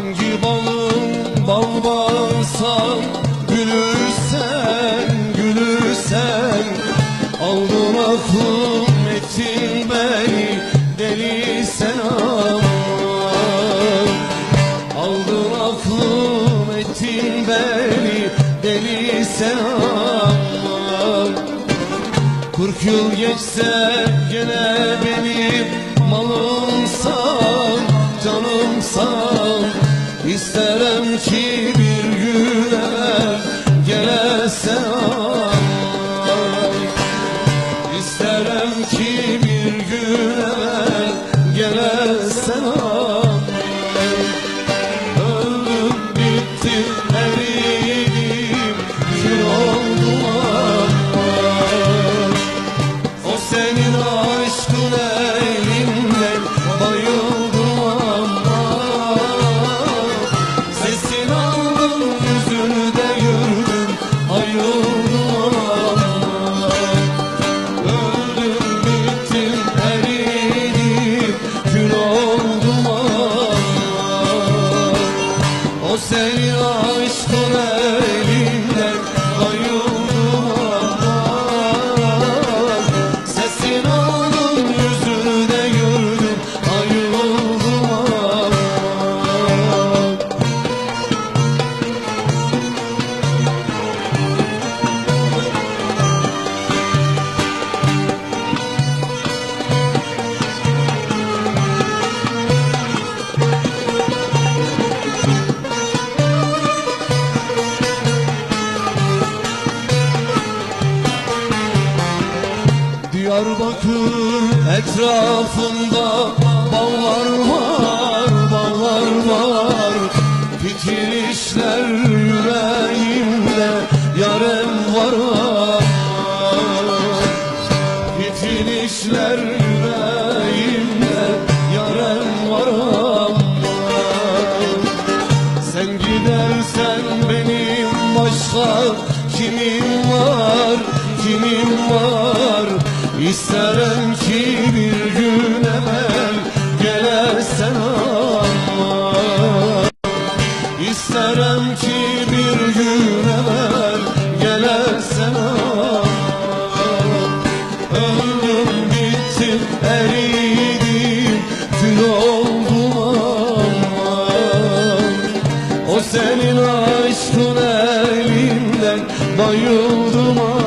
Hangi balın bal basam Gülürsen, gülürsen Aldın aklım ettin beni Deli sen aman. Aldın aklım ettin beni Deli sen aman. Kırk yıl geçse gene benim malımsan Canımsan. İsterim ki bir O Diyarbakır etrafında bağlar var, bağlar var. Fitil işler yüreğimde yarem var. Fitil işler yüreğimde yarem var. Sen gidersen benim başka kimim var, kimim var İsterim ki bir gün emel gelersen ama. İsterim ki bir gün emel gelersen ama. Ömrüm bitti eridim kül oldum ama. O senin aşkın elinden bayıldım ama.